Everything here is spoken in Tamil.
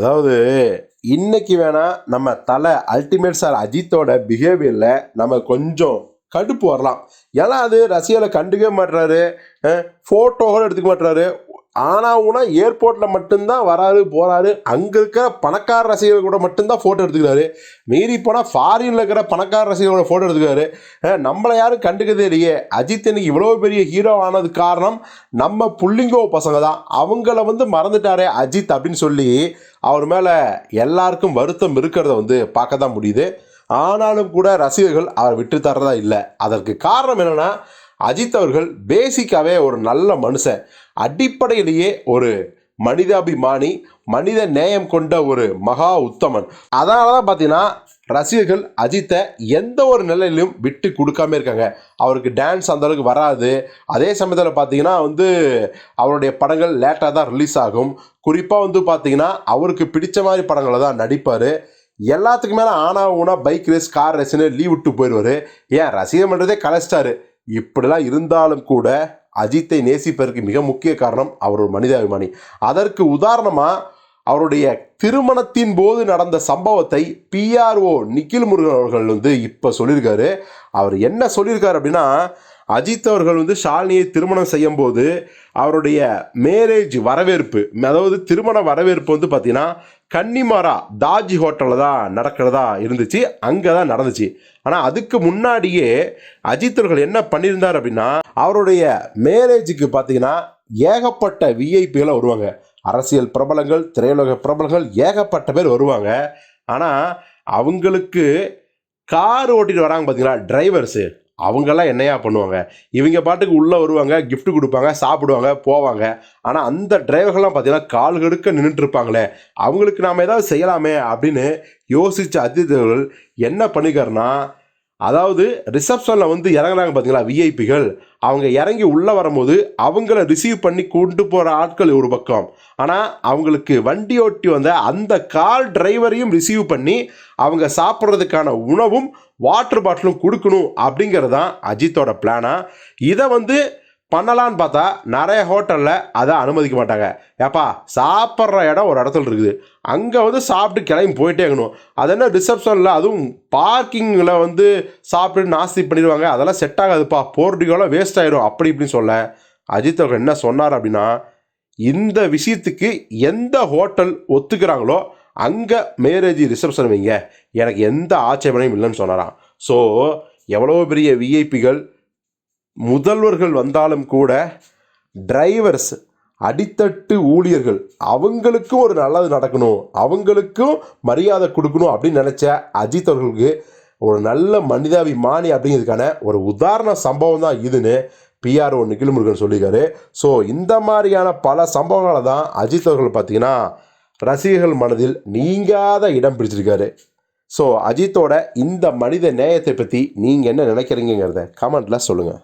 அதாவது இன்னைக்கு வேணால் நம்ம தலை அல்டிமேட் சார் அஜித்தோட பிஹேவியரில் நம்ம கொஞ்சம் கடுப்பு வரலாம். ஏன்னா அது ரசிகர்களை கண்டுக்கவே மாட்டுறாரு ஃபோட்டோகள் எடுத்துக்க மாட்டுறாரு ஆனால் ஏர்போர்ட்டில் மட்டும்தான் வராரு போகிறாரு அங்கே இருக்கிற பணக்கார ரசிகர்கள் கூட மட்டும்தான் ஃபோட்டோ எடுத்துக்கிறாரு. மீறி போனால் ஃபாரினில் இருக்கிற பணக்கார ரசிகர்களோட ஃபோட்டோ எடுத்துக்கிறாரு. நம்மளை யாரும் கண்டுக்கதே இல்லையே. அஜித் இன்னைக்கு இவ்வளோ பெரிய ஹீரோ ஆனது காரணம் நம்ம புள்ளிங்கோ பசங்க தான். அவங்கள வந்து மறந்துட்டாரே அஜித் அப்படின்னு சொல்லி அவர் மேலே எல்லாருக்கும் வருத்தம் இருக்கிறத வந்து பார்க்க தான் முடியுது. ஆனாலும் கூட ரசிகர்கள் அவர் விட்டு தர்றதா இல்லை. அதற்கு காரணம் என்னன்னா அஜித் அவர்கள் பேசிக்காவே ஒரு நல்ல மனுஷன். அடிப்படையிலேயே ஒரு மனிதாபிமானி மனித நேயம் கொண்ட ஒரு மகா உத்தமன். அதனால தான் பார்த்தீங்கன்னா ரசிகர்கள் அஜித்தை எந்த ஒரு நிலையிலும் விட்டு கொடுக்காம இருக்காங்க. அவருக்கு டான்ஸ் அந்த அளவுக்கு வராது. அதே சமயத்தில் பார்த்தீங்கன்னா வந்து அவருடைய படங்கள் லேட்டாக தான் ரிலீஸ் ஆகும். குறிப்பாக வந்து பார்த்தீங்கன்னா அவருக்கு பிடிச்ச மாதிரி படங்களை தான் நடிப்பார். எல்லாத்துக்கு மேலே ஆனா ஊனா பைக் ரேஸ் கார் ரேஸ்னு லீவ் விட்டு போயிடுவார். ஏன்? ரசிகம் பண்ணுறதே கலைச்சிட்டாரு. இப்படிலாம் இருந்தாலும் கூட அஜித்தை நேசிப்பதற்கு மிக முக்கிய காரணம் அவர் ஒரு மனிதாபிமானி. அதற்கு உதாரணமாக அவருடைய திருமணத்தின் போது நடந்த சம்பவத்தை பிஆர்ஓ நிக்கில் முருகன் அவர்கள் வந்து இப்போ சொல்லியிருக்காரு. அவர் என்ன சொல்லியிருக்காரு அப்படின்னா அஜித் அவர்கள் வந்து ஷாலினியை திருமணம் செய்யும் போது அவருடைய மேரேஜ் வரவேற்பு அதாவது திருமண வரவேற்பு வந்து பார்த்தீங்கன்னா கன்னிமாரா தாஜி ஹோட்டலில் தான் நடக்கிறதா இருந்துச்சு. அங்கே தான் நடந்துச்சு. ஆனால் அதுக்கு முன்னாடியே அஜித் அவர்கள் என்ன பண்ணியிருந்தார் அப்படின்னா அவருடைய மேரேஜுக்கு பார்த்தீங்கன்னா ஏகப்பட்ட விஐபிகளை வருவாங்க. அரசியல் பிரபலங்கள் திரையுலக பிரபலங்கள் ஏகப்பட்ட பேர் வருவாங்க. ஆனால் அவங்களுக்கு கார் ஓட்டிட்டு வராங்க பார்த்தீங்களா டிரைவர்ஸு அவங்கெல்லாம் என்னையா பண்ணுவாங்க? இவங்க பாட்டுக்கு உள்ளே வருவாங்க கிஃப்ட் கொடுப்பாங்க சாப்பிடுவாங்க போவாங்க. ஆனால் அந்த டிரைவர்கள்லாம் பார்த்தீங்கன்னா கால் கெடுக்க நின்றுட்டு இருப்பாங்களே அவங்களுக்கு நாம் ஏதாவது செய்யலாமே அப்படின்னு யோசித்த அதிதிகள் என்ன பண்ணிக்காருன்னா அதாவது ரிசப்ஷனில் வந்து இறங்குறாங்க பார்த்தீங்களா விஐபிகள் அவங்க இறங்கி உள்ளே வரும்போது அவங்கள ரிசீவ் பண்ணி கொண்டு போகிற ஆட்கள் ஒரு பக்கம். ஆனால் அவங்களுக்கு வண்டி ஓட்டி வந்த அந்த கார் டிரைவரையும் ரிசீவ் பண்ணி அவங்க சாப்பிட்றதுக்கான உணவும் வாட்டர் பாட்டிலும் கொடுக்கணும் அப்படிங்கிறது தான் அஜித்தோட பிளானா இதை வந்து பண்ணலான்னு பார்த்தா நிறைய ஹோட்டலில் அதை அனுமதிக்க மாட்டாங்க. ஏப்பா சாப்பிட்ற இடம் ஒரு இடத்துல இருக்குது. அங்கே வந்து சாப்பிட்டு கிளம்பி போயிட்டே இருக்கணும். அது என்ன ரிசப்ஷனில் அதுவும் பார்க்கிங்கில் வந்து சாப்பிட்டு நாஸ்தி பண்ணிடுவாங்க. அதெல்லாம் செட் ஆகாதுப்பா. போர்டிகோலாம் வேஸ்ட் ஆகிடும் அப்படி இப்படின்னு சொல்ல. அஜித் அவர்கள் என்ன சொன்னார் அப்படின்னா இந்த விஷயத்துக்கு எந்த ஹோட்டல் ஒத்துக்கிறாங்களோ அங்கே மேரேஜ் ரிசப்ஷன் வைங்க. எனக்கு எந்த ஆட்சேபனையும் இல்லைன்னு சொன்னாராம். ஸோ எவ்வளோ பெரிய விஐபிகள் முதல்வர்கள் வந்தாலும் கூட டிரைவர்ஸ் அடித்தட்டு ஊழியர்கள் அவங்களுக்கும் ஒரு நல்லது நடக்கணும் அவங்களுக்கும் மரியாதை கொடுக்கணும் அப்படின்னு நினச்ச அஜித் அவர்களுக்கு ஒரு நல்ல மனிதாபிமானி அப்படிங்கிறதுக்கான ஒரு உதாரண சம்பவம் தான் இதுன்னு பிஆர்ஓ நிகில் முருகன் சொல்லியிருக்காரு. ஸோ இந்த மாதிரியான பல சம்பவங்களை தான் அஜித் அவர்கள் பார்த்தீங்கன்னா ரசிகர்கள் மனதில் நீங்காத இடம் பிடிச்சிருக்காரு. ஸோ அஜித்தோட இந்த மனித நேயத்தை பற்றி நீங்கள் என்ன நினைக்கிறீங்கிறத கமெண்ட்டில் சொல்லுங்கள்